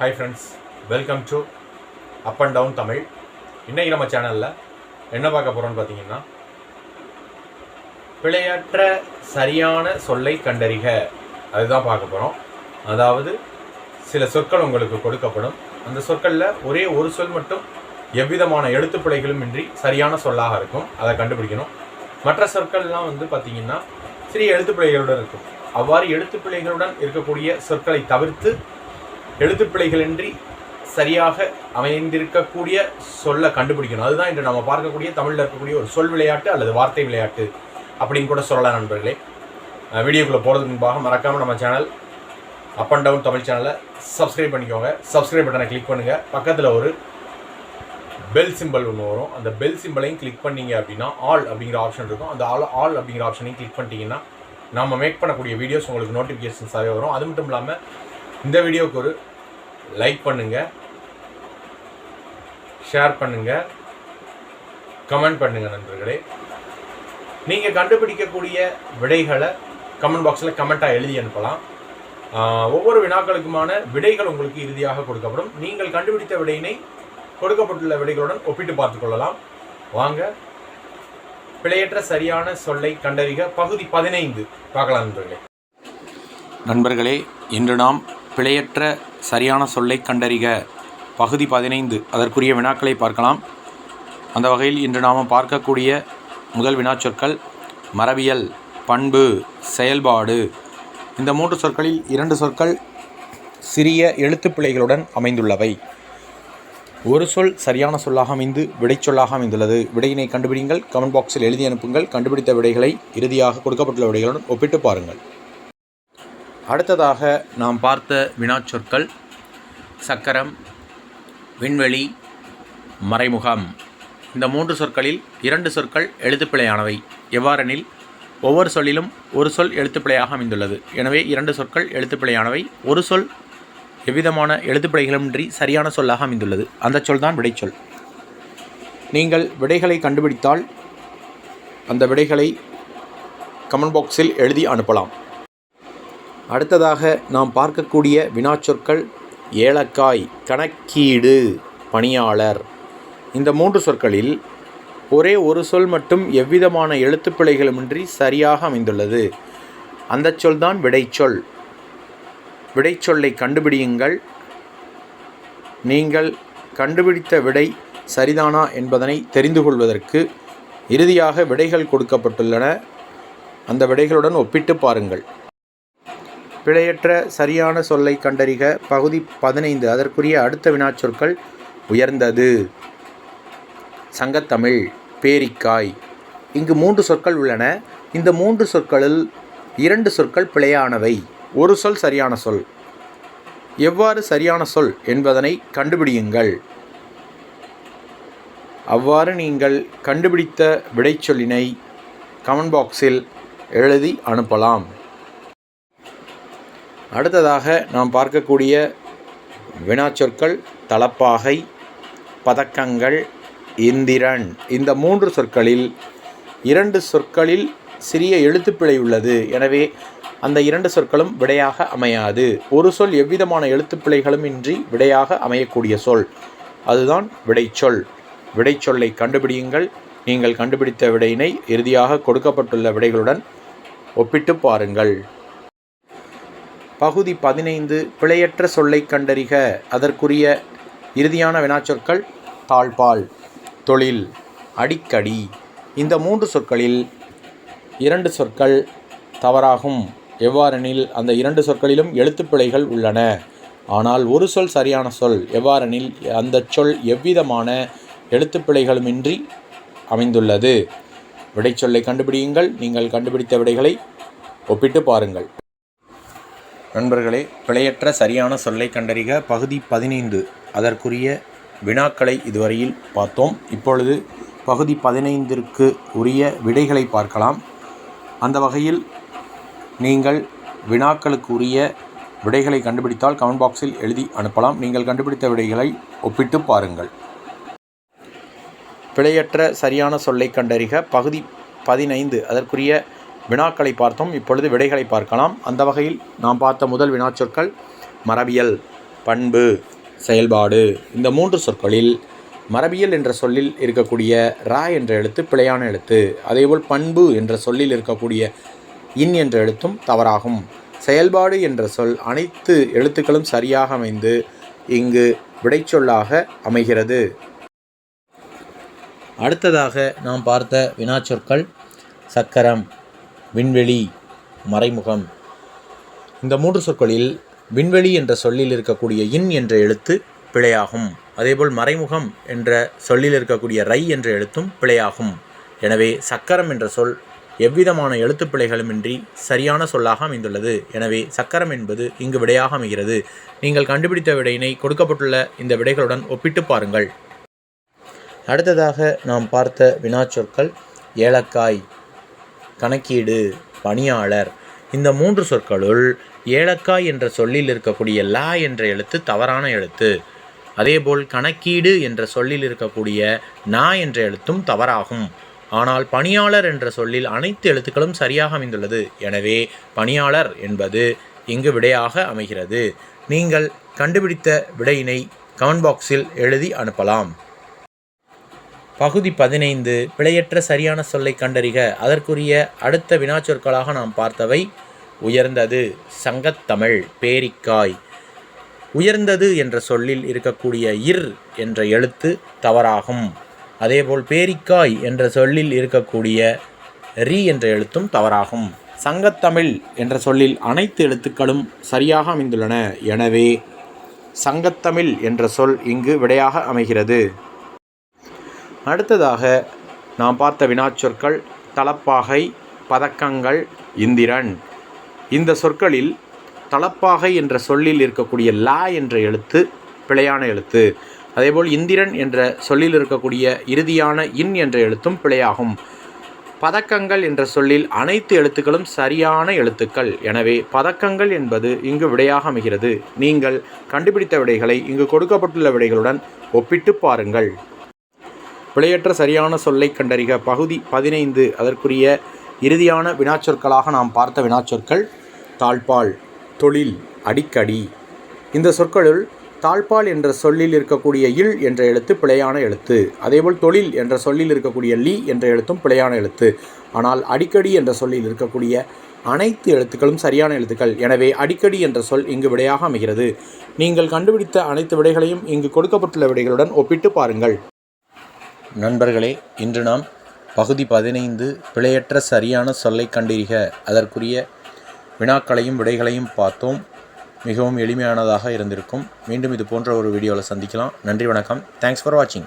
Hi friends welcome to up and down Tamil இன்றைக்கி நம்ம சேனலில் என்ன பார்க்க போகிறோம்னு பார்த்தீங்கன்னா பிழையற்ற சரியான சொல்லை கண்டறிக. அதுதான் பார்க்க போகிறோம் அதாவது சில சொற்கள் உங்களுக்கு கொடுக்கப்படும். அந்த சொற்களில் ஒரே ஒரு சொல் மட்டும் எவ்விதமான எழுத்துப்பிழைகளும் இன்றி சரியான சொல்லாக இருக்கும். அதை கண்டுபிடிக்கணும். மற்ற சொற்கள்லாம் வந்து பார்த்திங்கன்னா சிறிய எழுத்துப்பிழைகளுடன் இருக்கும். அவ்வாறு எழுத்து பிள்ளைகளுடன் இருக்கக்கூடிய சொற்களை தவிர்த்து எழுத்துப்பிழைகளின்றி சரியாக அமைந்திருக்கக்கூடிய சொல்ல கண்டுபிடிக்கணும். அதுதான் இன்று நம்ம பார்க்கக்கூடிய தமிழில் இருக்கக்கூடிய ஒரு சொல் விளையாட்டு அல்லது வார்த்தை விளையாட்டு அப்படின்னு கூட சொல்லலாம் நண்பர்களே. வீடியோக்குள்ளே போகிறதுக்கு முன்பாக மறக்காமல் நம்ம channel up and down Tamil சேனலை சப்ஸ்கிரைப் பண்ணிக்கோங்க. சப்ஸ்கிரைப் பட்டனை கிளிக் பண்ணுங்கள் பக்கத்தில் ஒரு பெல் சிம்பல் ஒன்று வரும். அந்த பெல் சிம்பலையும் கிளிக் பண்ணீங்க அப்படின்னா ஆல் அப்படிங்கிற ஆப்ஷன் இருக்கும். அந்த ஆல் ஆல் அப்படிங்கிற ஆப்ஷனையும் கிளிக் பண்ணிட்டீங்கன்னா நம்ம மேக் பண்ணக்கூடிய வீடியோஸ் உங்களுக்கு நோட்டிஃபிகேஷன்ஸாகவே வரும். அது மட்டும் இல்லாமல் இந்த வீடியோவுக்கு ஒரு லைக் பண்ணுங்கள் ஷேர் பண்ணுங்கள் கமெண்ட் பண்ணுங்கள் நண்பர்களே. நீங்கள் கண்டுபிடிக்கக்கூடிய விடைகளை கமெண்ட் பாக்ஸில் கமெண்ட்டாக எழுதி அனுப்பலாம். ஒவ்வொரு வினாக்களுக்குமான விடைகள் உங்களுக்கு இறுதியாக கொடுக்கப்படும். நீங்கள் கண்டுபிடித்த விடையினை கொடுக்கப்பட்டுள்ள விடைகளுடன் ஒப்பிட்டு பார்த்துக்கொள்ளலாம் வாங்க. பிழையற்ற சரியான சொல்லை கண்டறிக. பகுதி பதினைந்து. பார்க்கலாம் நண்பர்களே. நண்பர்களே இன்று நாம் பிழையற்ற சரியான சொல்லை கண்டறிக. பகுதி பதினைந்து. அதற்குரிய வினாக்களை பார்க்கலாம். அந்த வகையில் இன்று நாம் பார்க்கக்கூடிய முதல் வினாச்சொற்கள் மரபியல் பண்பு செயல்பாடு. இந்த மூன்று சொற்களில் இரண்டு சொற்கள் சிறிய எழுத்துப்பிழைகளுடன் அமைந்துள்ளவை. ஒரு சொல் சரியான சொல்லாக அமைந்து விடைச்சொல்லாக அமைந்துள்ளது. விடையினை கண்டுபிடிங்கள். கமெண்ட் பாக்ஸில் எழுதி அனுப்புங்கள். கண்டுபிடித்த விடைகளை இறுதியாக கொடுக்கப்பட்டுள்ள விடைகளுடன் ஒப்பிட்டு பாருங்கள். அடுத்ததாக நாம் பார்த்த வினாச்சொற்கள் சக்கரம் விண்வெளி மறைமுகம். இந்த மூன்று சொற்களில் இரண்டு சொற்கள் எழுத்துப்பிழையானவை. எவ்வாறெனில் ஒவ்வொரு சொல்லிலும் ஒரு சொல் எழுத்துப்பிழையாக அமைந்துள்ளது. எனவே இரண்டு சொற்கள் எழுத்துப்பிழையானவை. ஒரு சொல் எவ்விதமான எழுத்துப்பிழைகளுமின்றி சரியான சொல்லாக அமைந்துள்ளது. அந்த சொல் தான் விடைச்சொல். நீங்கள் விடைகளை கண்டுபிடித்தால் அந்த விடைகளை கமெண்ட் பாக்ஸில் எழுதி அனுப்பலாம். அடுத்ததாக நாம் பார்க்கக்கூடிய வினாச்சொற்கள் ஏலக்காய் கணக்கீடு பணியாளர். இந்த மூன்று சொற்களில் ஒரே ஒரு சொல் மட்டும் எவ்விதமான எழுத்துப்பிழைகளுமின்றி சரியாக அமைந்துள்ளது. அந்த சொல்தான் விடைச்சொல். விடைச்சொல்லை கண்டுபிடியுங்கள். நீங்கள் கண்டுபிடித்த விடை சரிதானா என்பதனை தெரிந்து கொள்வதற்கு இறுதியாக விடைகள் கொடுக்கப்பட்டுள்ளன. அந்த விடைகளுடன் ஒப்பிட்டு பாருங்கள். பிழையற்ற சரியான சொல்லை கண்டறிக. பகுதி பதினைந்து. அதற்குரிய அடுத்த வினாச்சொற்கள் உயர்ந்தது. சங்கத்தமிழ் பேரிக்காய். இங்கு மூன்று சொற்கள் உள்ளன. இந்த மூன்று சொற்களில் இரண்டு சொற்கள் பிழையானவை. ஒரு சொல் சரியான சொல். எவ்வாறு சரியான சொல் என்பதனை கண்டுபிடியுங்கள். அவ்வாறு நீங்கள் கண்டுபிடித்த விடைச்சொல்லினை கமெண்ட் பாக்ஸில் எழுதி அனுப்பலாம். அடுத்ததாக நாம் பார்க்கக்கூடிய வினாச்சொற்கள் தலப்பாகை பதக்கங்கள் இந்திரன். இந்த மூன்று சொற்களில் இரண்டு சொற்களில் சிறிய எழுத்துப்பிழை உள்ளது. எனவே அந்த இரண்டு சொற்களும் விடையாக அமையாது. ஒரு சொல் எவ்விதமான எழுத்துப்பிழைகளும் இன்றி விடையாக அமையக்கூடிய சொல். அதுதான் விடைச்சொல். விடைச்சொல்லை கண்டுபிடியுங்கள். நீங்கள் கண்டுபிடித்த விடையினை இறுதியாக கொடுக்கப்பட்டுள்ள விடைகளுடன் ஒப்பிட்டு பாருங்கள். பகுதி பதினைந்து பிழையற்ற சொல்லை கண்டறிக. அதற்குரிய இறுதியான வினாச்சொற்கள் தாழ்பால் தொழில் அடிக்கடி. இந்த மூன்று சொற்களில் இரண்டு சொற்கள் தவறாகும். எவ்வாறெனில் அந்த இரண்டு சொற்களிலும் எழுத்துப்பிழைகள் உள்ளன. ஆனால் ஒரு சொல் சரியான சொல் எவ்வாறெனில் அந்த சொல் எவ்விதமான எழுத்துப்பிழைகளுமின்றி அமைந்துள்ளது. விடைச்சொல்லை கண்டுபிடியுங்கள். நீங்கள் கண்டுபிடித்த விடைகளை ஒப்பிட்டு பாருங்கள். நண்பர்களே பிழையற்ற சரியான சொல்லை கண்டறிக பகுதி பதினைந்து. அதற்குரிய வினாக்களை இதுவரையில் பார்த்தோம். இப்பொழுது பகுதி பதினைந்திற்கு உரிய விடைகளை பார்க்கலாம். அந்த வகையில் நீங்கள் வினாக்களுக்கு உரிய விடைகளை கண்டுபிடித்தால் கமெண்ட் பாக்ஸில் எழுதி அனுப்பலாம். நீங்கள் கண்டுபிடித்த விடைகளை ஒப்பிட்டு பாருங்கள். பிழையற்ற சரியான சொல்லை கண்டறிக பகுதி பதினைந்து. அதற்குரிய வினாக்களை பார்த்தோம். இப்பொழுது விடைகளை பார்க்கலாம். அந்த வகையில் நாம் பார்த்த முதல் வினாச்சொற்கள் மரபியல் பண்பு செயல்பாடு. இந்த மூன்று சொற்களில் மரபியல் என்ற சொல்லில் இருக்கக்கூடிய ரா என்ற எழுத்து பிழையான எழுத்து. அதேபோல் பண்பு என்ற சொல்லில் இருக்கக்கூடிய இன் என்ற எழுத்தும் தவறாகும். செயல்பாடு என்ற சொல் அனைத்து எழுத்துக்களும் சரியாக அமைந்து இங்கு விடைச்சொல்லாக அமைகிறது. அடுத்ததாக நாம் பார்த்த வினாச்சொற்கள் சக்கரம். விண்வெளி மறைமுகம். இந்த மூன்று சொற்களில் விண்வெளி என்ற சொல்லில் இருக்கக்கூடிய இன் என்ற எழுத்து பிழையாகும். அதேபோல் மறைமுகம் என்ற சொல்லில் இருக்கக்கூடிய ரை என்ற எழுத்தும் பிழையாகும். எனவே சக்கரம் என்ற சொல் எவ்விதமான எழுத்துப் பிழைகளுமின்றி சரியான சொல்லாக அமைந்துள்ளது. எனவே சக்கரம் என்பது இங்கு விடையாக அமைகிறது. நீங்கள் கண்டுபிடித்த விடையினை கொடுக்கப்பட்டுள்ள இந்த விடைகளுடன் ஒப்பிட்டு பாருங்கள். அடுத்ததாக நாம் பார்த்த வினாச்சொற்கள் ஏலக்காய். கணக்கீடு பணியாளர். இந்த மூன்று சொற்களுள் ஏலக்காய் என்ற சொல்லில் இருக்கக்கூடிய லா என்ற எழுத்து தவறான எழுத்து. அதேபோல் கணக்கீடு என்ற சொல்லில் இருக்கக்கூடிய நா என்ற எழுத்தும் தவறாகும். ஆனால் பணியாளர் என்ற சொல்லில் அனைத்து எழுத்துக்களும் சரியாக அமைந்துள்ளது. எனவே பணியாளர் என்பது இங்கு விடையாக அமைகிறது. நீங்கள் கண்டுபிடித்த விடையினை கமெண்ட் பாக்ஸில் எழுதி அனுப்பலாம். பகுதி பதினைந்து பிழையற்ற சரியான சொல்லை கண்டறிக. அதற்குரிய அடுத்த வினாச்சொற்களாக நாம் பார்த்தவை. உயர்ந்தது சங்கத்தமிழ் பேரிக்காய். உயர்ந்தது என்ற சொல்லில் இருக்கக்கூடிய இர் என்ற எழுத்து தவறாகும். அதேபோல் பேரிக்காய் என்ற சொல்லில் இருக்கக்கூடிய ரி என்ற எழுத்தும் தவறாகும். சங்கத்தமிழ் என்ற சொல்லில் அனைத்து எழுத்துக்களும் சரியாக அமைந்துள்ளன. எனவே சங்கத்தமிழ் என்ற சொல் இங்கு விடையாக அமைகிறது. அடுத்ததாக நாம் பார்த்த வினாச்சொற்கள் தலப்பாகை பதக்கங்கள் இந்திரன். இந்த சொற்களில் தலப்பாகை என்ற சொல்லில் இருக்கக்கூடிய லா என்ற எழுத்து பிழையான எழுத்து. அதேபோல் இந்திரன் என்ற சொல்லில் இருக்கக்கூடிய இறுதியான இன் என்ற எழுத்தும் பிழையாகும். பதக்கங்கள் என்ற சொல்லில் அனைத்து எழுத்துக்களும் சரியான எழுத்துக்கள். எனவே பதக்கங்கள் என்பது இங்கு விடையாக அமைகிறது. நீங்கள் கண்டுபிடித்த விடைகளை இங்கு கொடுக்கப்பட்டுள்ள விடைகளுடன் ஒப்பிட்டு பாருங்கள். பிழையற்ற சரியான சொல்லை கண்டறிக. பகுதி பதினைந்து. அதற்குரிய இறுதியான வினாச்சொற்களாக நாம் பார்த்த வினாச்சொற்கள் தாழ்பால் தொழில் அடிக்கடி. இந்த சொற்களுள் தாழ்பால் என்ற சொல்லில் இருக்கக்கூடிய இல் என்ற எழுத்து பிழையான எழுத்து. அதேபோல் தொழில் என்ற சொல்லில் இருக்கக்கூடிய லி என்ற எழுத்தும் பிழையான எழுத்து. ஆனால் அடிக்கடி என்ற சொல்லில் இருக்கக்கூடிய அனைத்து எழுத்துக்களும் சரியான எழுத்துக்கள். எனவே அடிக்கடி என்ற சொல் இங்கு விடையாக அமைகிறது. நீங்கள் கண்டுபிடித்த அனைத்து விடைகளையும் இங்கு கொடுக்கப்பட்டுள்ள விடைகளுடன் ஒப்பிட்டு பாருங்கள். நண்பர்களே இன்று நாம் பகுதி பதினைந்து பிழையற்ற சரியான சொல்லை கண்டிருக அதற்குரிய வினாக்களையும் விடைகளையும் பார்த்தோம். மிகவும் எளிமையானதாக இருந்திருக்கும். மீண்டும் இது போன்ற ஒரு வீடியோவில் சந்திக்கலாம். நன்றி வணக்கம். தேங்க்ஸ் ஃபார் வாட்சிங்